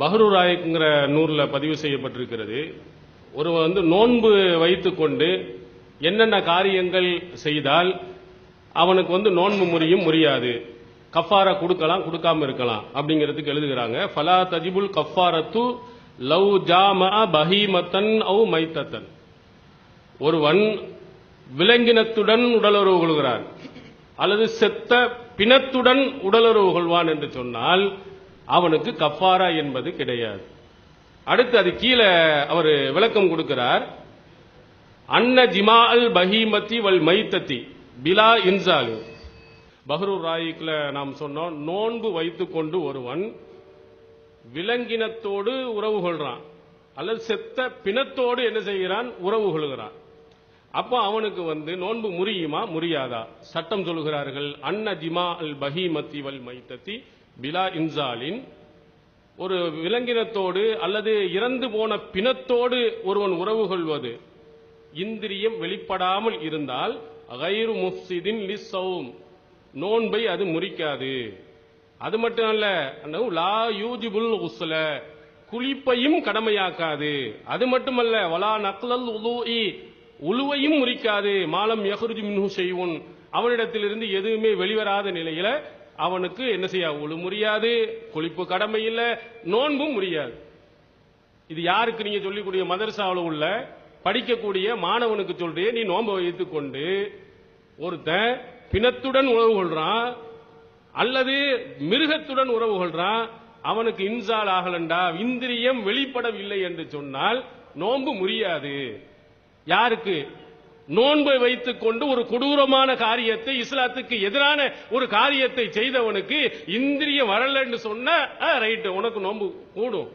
பஹ்ருராய்க்குங்கிற நூலில் பதிவு செய்யப்பட்டிருக்கிறது. ஒருவர் வந்து நோன்பு வைத்துக்கொண்டு என்னென்ன காரியங்கள் செய்தால் அவனுக்கு வந்து நோன்பு முறியும் முடியாது கஃபாரா கொடுக்கலாம் கொடுக்காம இருக்கலாம் அப்படிங்கிறதுக்கு எழுதுகிறாங்க. ஃபலா தஜிபுல் கஃபாரத்து லவ் ஜாமா பஹீமத்தன் அவு மைத்தத்தன். ஒருவன் விலங்கினத்துடன் உடலுறவு கொள்கிறான். அல்லது செத்த பிணத்துடன் உடலுறவு கொள்வான் என்று சொன்னால் அவனுக்கு கஃபாரா என்பது கிடையாது. அடுத்து அது கீழே அவர் விளக்கம் கொடுக்கிறார். அன்ன ஜிமா அல் பஹீமத்தி வல் மைத்தத்தி பிலா இன்சாலு. பஹ்ரூர் ராயிக்ல நாம் சொன்னோம் நோன்பு வைத்துக்கொண்டு ஒருவன் விலங்கினத்தோடு உறவு கொள்றான். அல்லது செத்த பிணத்தோடு என்ன செய்கிறான்? உறவு கொள்கிறான். அப்போ அவனுக்கு வந்து நோன்பு முறியுமா? முறியாதா? சட்டம் சொல்கிறார்கள் அன்ன ஜிமா அல் பஹீமத்தி வல் மைத்தத்தி பிலா இன்சாலின் ஒரு விலங்கினத்தோடு அல்லது இறந்து போன பிணத்தோடு ஒருவன் உறவு கொள்வது. இந்திரியம் வெளிப்படாமல் இருந்தால் கயிறு முஃப்சிதின் லிஸ்ஸவும் நோன்பை அது முறிக்காது. அது மட்டும் அல்ல லா யூஜிபுல் உஸ்ல. குளிப்பையும் கடமையாக்காது. அது மட்டுமல்ல வலா நக்லல் உலூஇ. உலுவையும் முறிக்காது. மாலம் யஹ்ருஜு மின்ஹு செய்வோன் அவனிடத்திலிருந்து எதுவுமே வெளிவராத நிலையில அவனுக்கு என்ன செய்ய உழு முடியாது குளிப்பு கடமை இல்லை நோன்பும் முடியாது இது யாருக்கு நீங்க சொல்லிக்கூடிய மதரசாவில் உள்ள படிக்கக்கூடிய மாணவனுக்கு சொல்றீங்க நீ நோன்பை வைத்துக் கொண்டு ஒருத்தன் பிணத்துடன் உறவு கொள்றான் அல்லது மிருகத்துடன் உறவு கொள்றான் அவனுக்கு இன்சால் ஆகலண்டா இந்திரியம் வெளிப்படவில்லை என்று சொன்னால் நோன்பு முடியாது யாருக்கு? நோன்பை வைத்துக் கொண்டு ஒரு கொடூரமான காரியத்தை இஸ்லாத்துக்கு எதிரான ஒரு காரியத்தை செய்தவனுக்கு இந்திரியம் வரலன்னு சொன்னா ரைட்டு உனக்கு நோன்பு கூடும்.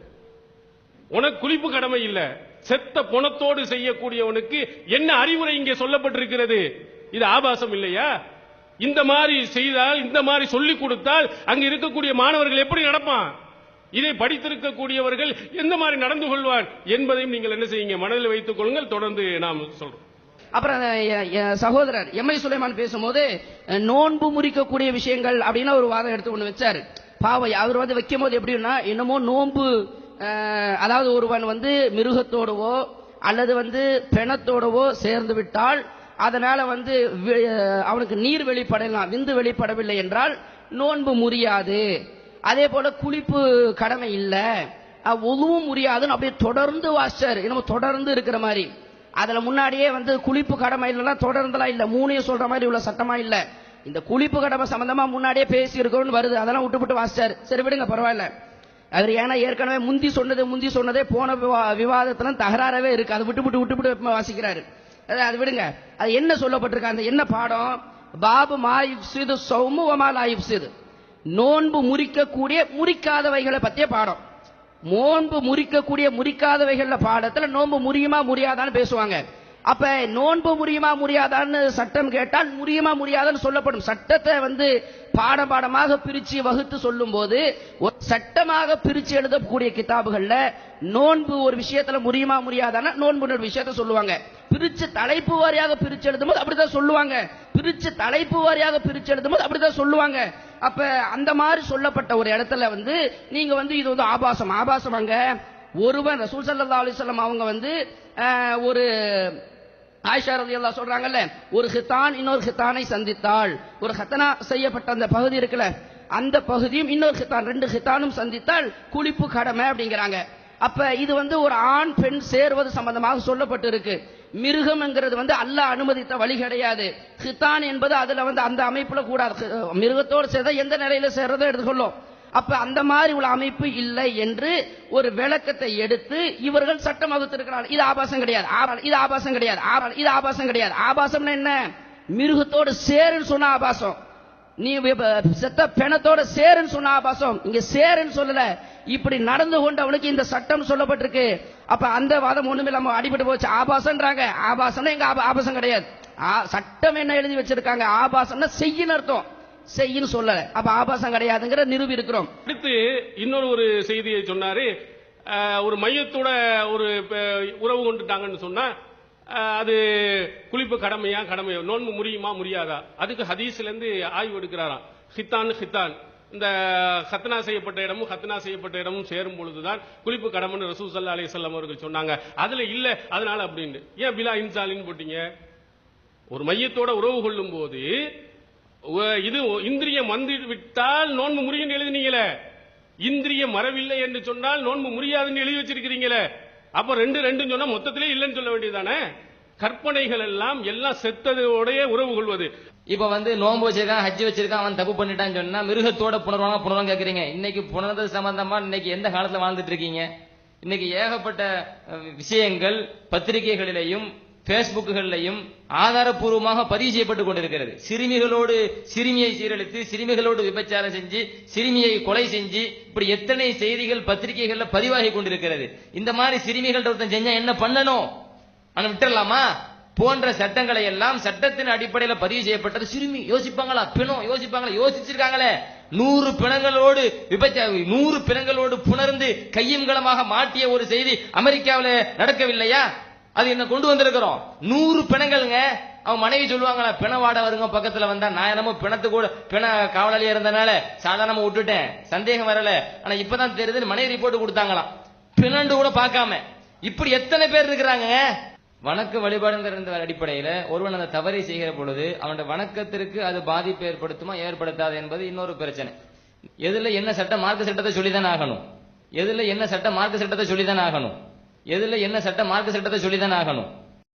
உனக்கு குளிப்பு கடமை இல்ல. செத்த புணத்தோடு செய்யக்கூடியவனுக்கு என்ன அறிவுரை இங்கே சொல்லப்பட்டிருக்கிறது? இது ஆபாசம் இல்லையா? இந்த மாதிரி செய்தால் இந்த மாதிரி சொல்லிக் கொடுத்தால் அங்கு இருக்கக்கூடிய மாணவர்கள் எப்படி நடப்பான்? இதை படித்திருக்கக்கூடியவர்கள் எந்த மாதிரி நடந்து கொள்வான் என்பதையும் நீங்கள் என்ன செய்யுங்க மனதில் வைத்துக் கொள்ளுங்கள். தொடர்ந்து நாம் சொல்றோம். அப்புறம் சகோதரர் எம்ஐ சுலைமான் பேசும்போது நோன்பு முறிக்கக்கூடிய விஷயங்கள் அப்படின்னு ஒரு வாதம் எடுத்து ஒன்று வச்சாரு. பாவை அவர் வந்து வைக்கும் போது எப்படின்னா என்னமோ நோன்பு அதாவது ஒருவன் வந்து மிருகத்தோடவோ அல்லது வந்து பிணத்தோடவோ சேர்ந்து விட்டால் அதனால வந்து அவனுக்கு நீர் வெளிப்படலாம் விந்து வெளிப்படவில்லை என்றால் நோன்பு முறியாது. அதே போல குளிப்பு கடமை இல்லை. ஒதுவும் முறியாதுன்னு அப்படியே தொடர்ந்து வாசிச்சார். என்னமோ தொடர்ந்து இருக்கிற மாதிரி. அதுல முன்னாடியே வந்து குளிப்பு கடமை இல்லைன்னா தொடர்ந்துலாம் இல்ல. மூணையும் சொல்ற மாதிரி உள்ள சட்டமா இல்ல. இந்த குளிப்பு கடமை சம்பந்தமா முன்னாடியே பேசி இருக்கணும்னு வருது. அதெல்லாம் விட்டு விட்டு வாசிச்சாரு. சரி விடுங்க பரவாயில்ல. அவர் ஏன்னா ஏற்கனவே முந்தி சொன்னது முந்தி சொன்னதே போன விவா- விவாதத்துல தகராறவே இருக்கு. அதை விட்டு விட்டு விட்டு விட்டு வாசிக்கிறாரு. அது விடுங்க. அது என்ன சொல்லப்பட்டிருக்கு? அந்த என்ன பாடம்? பாபு மாயுப்சிது சௌமு வமா லாயுப்சிது நோன்பு முறிக்கக்கூடிய முறிக்காதவைகளை பத்திய பாடம். நோன்பு முறிக்கக்கூடிய முறிக்காதவைகள்ல பாடத்துல நோன்பு முறியுமா முறியாதான்னு பேசுவாங்க. அப்ப நோன்பு முறியுமா முறியாதான்னு சட்டம் கேட்டால் முறியுமா முறியாதான்னு சொல்லப்படும். சட்டத்தை வந்து பாடம் பாடமாக பிரிச்சு வகுத்து சொல்லும் போது சட்டமாக பிரிச்சு எழுதக்கூடிய கிதாபுகள்ல நோன்பு ஒரு விஷயத்துல முறியுமா முறியாதான்னா நோன்பு ஒரு விஷயத்த சொல்லுவாங்க. பிரிச்சு தலைப்பு வாரியாக பிரிச்சு எழுதும்போது அப்படிதான் சொல்லுவாங்க. பிரிச்சு தலைப்பு வாரியாக பிரிச்சு எழுதும்போது அப்படிதான் சொல்லுவாங்க. அப்ப அந்த மாதிரி சொல்லப்பட்ட ஒரு இடத்துல வந்து நீங்க வந்து இது வந்து ஆபாசம். ஆபாசம் அங்க. ஒருவன் ரசூல் சல்லா அலிசல்லம் அவங்க வந்து ஒரு ஆயிஷா ரலியல்லாஹு சொல்றாங்கல்ல ஒரு ஹித்தான் இன்னொரு ஹித்தானை சந்தித்தாள். ஒரு ஹத்தனா செய்யப்பட்ட அந்த பகுதி இருக்குல்ல அந்த பகுதியும் இன்னொரு ஹித்தான் ரெண்டு ஹித்தானும் சந்தித்தால் குளிப்பு கடமை அப்படிங்கிறாங்க. அப்ப இது வந்து ஒரு ஆண் பெண் சேர்வது சம்பந்தமாக சொல்லப்பட்டு இருக்கு மிருகம்ங்கிறது வந்து அல்லாஹ் அனுமதித்த வழி கிடையாது. ஹிதான் என்பது அதுல வந்து அந்த அமைப்புல கூடாது. மிருகத்தோடு சேர்ந்தா எந்த நிலையில சேர்றதோ எடுத்துக்கொள்ளும். அப்ப அந்த மாதிரி உள்ள அமைப்பு இல்லை என்று ஒரு விளக்கத்தை எடுத்து இவர்கள் சட்டம் வகுத்திருக்கிறார் இது ஆபாசம் கிடையாது. இது ஆபாசம் கிடையாது. இது ஆபாசம் கிடையாது. ஆபாசம்னா என்ன? மிருகத்தோடு சேருன்னு சொன்ன ஆபாசம். நீ செத்த பிணத்தோட சேருன்னு சொன்ன ஆபாசம் இங்க சேருன்னு சொல்லல. இப்படி நடந்து கொண்டவனுக்கு இந்த சட்டம் சொல்லப்பட்டிருக்கு. அப்ப அந்த வாதம் ஒண்ணுமில்லாம அடிபட்டு போச்சு. ஆபாசன்றாங்க. ஆபாசம்னா எங்க ஆபா- ஆபாசம் கிடையாது. ஆ- சட்டம் என்ன எழுதி வச்சிருக்காங்க? ஆபாசம்னா செய்யின்னு அர்த்தம். செய்யின்னு சொல்லல. அப்ப ஆபாசம் கிடையாதுங்கிற நிரூபி இருக்கிறோம். அடுத்து இன்னொரு ஒரு செய்தியை சொன்னாரு. ஒரு மையத்தோட ஒரு உறவு கொண்டுட்டாங்கன்னு சொன்னா அது குளிப்பு கடமையா கடமையா? நோன்பு முடியுமா முடியாதா அதுக்கு ஹதீஸ்ல இருந்து ஆய்வு எடுக்கிறாராம் ஹித்தான் ஹித்தான். இந்த ஹத்னா செய்யப்பட்ட இடமும் ஹத்னா செய்யப்பட்ட இடமும் சேரும் பொழுதுதான் குளிப்பு கடமைன்னு ரசூ சல்லா அலைஹிஸ்ஸலாம் அவர்கள் சொன்னாங்க. அதுல இல்ல அதனால அப்படின்னு ஏன் பிலா இன்சாலின்னு போட்டீங்க? ஒரு மையத்தோட உறவு கொள்ளும் போது இது இந்திரியம் வந்து விட்டால் நோன்பு முறியும் எழுதினீங்களே. இந்திரியம் வரவில்லை என்று சொன்னால் நோன்பு முறியாதுன்னு எழுதி வச்சிருக்கிறீங்களே. அப்ப ரெண்டு ரெண்டு சொன்னா மொத்தத்திலே இல்லைன்னு சொல்ல வேண்டியதானே கற்பனைகள் எல்லாம் எல்லாம் செத்ததோடைய உறவு கொள்வது. இப்ப வந்து நோன்பு வச்சிருக்கான் ஹஜ் வச்சிருக்கான் அவன் தப்பு பண்ணிட்டான்னு சொன்னா மிருகத்தோட புணர்வாங்க புணர்வாங்க கேக்குறீங்க. இன்னைக்கு புணர்றது சம்பந்தமா இன்னைக்கு எந்த காலத்துல வாழ்ந்துட்டு இருக்கீங்க? இன்னைக்கு ஏகப்பட்ட விஷயங்கள் பத்திரிகைகளிலேயும் பேஸ்புக்குகளிலையும் ஆதாரப்பூர்வமாக பதிவு செய்யப்பட்டுக் கொண்டிருக்கிறது. சிறுமிகளோடு சிறுமியை சீரழித்து சிறுமிகளோடு விபச்சாரம் செஞ்சு சிறுமியை கொலை செஞ்சு இப்படி எத்தனை செய்திகள் பத்திரிகைகள்ல பதிவாகி கொண்டிருக்கிறது. இந்த மாதிரி சிறுமிகள் ஒருத்தன் செஞ்சா என்ன பண்ணணும்? ஆனா விட்டுறலாமா? போன்ற சட்டங்களை எல்லாம் சட்டத்தின் அடிப்படையில் பதிவு செய்யப்பட்டது. சிறுமி யோசிப்பாங்களா? பிணம் யோசிப்பாங்களா? யோசிச்சிருக்காங்களே. நூறு பிணங்களோடு விபச்ச நூறு பிணங்களோடு புணர்ந்து கையும் களமாக மாட்டிய ஒரு செய்தி அமெரிக்காவில் நடக்கவில்லையா? அது என்ன கொண்டு வந்திருக்கிறோம்? நூறு பிணங்கள்ங்க. அவன் மனைவி சொல்லுவாங்களா பிண வாட வருங்க பக்கத்துல வந்தா. நான் என்னமோ பிணத்து கூட பிண காவலாளியா இருந்தனால சாதாரணமா விட்டுட்டேன். சந்தேகம் வரல. ஆனா இப்பதான் தெரியுது மனைவி ரிப்போர்ட் கொடுத்தாங்களாம். பிணண்டு கூட பார்க்காம. இப்படி எத்தனை பேர் இருக்கிறாங்க வணக்க வழிபாடுங்கிற அடிப்படையில ஒருவன் அந்த தவறை செய்கிற பொழுது அவனோட வணக்கத்திற்கு அது பாதிப்பு ஏற்படுத்துமா ஏற்படுத்தாது என்பது இன்னொரு பிரச்சனை. எதுல என்ன சட்டம் மார்க்க சட்டத்தை சொல்லிதான் ஆகணும். எதுல என்ன சட்டம் மார்க்க சட்டத்தை சொல்லிதான் ஆகணும். எதுல என்ன சட்டம் மார்க்க சட்டத்தை சொல்லிதான் ஆகணும்.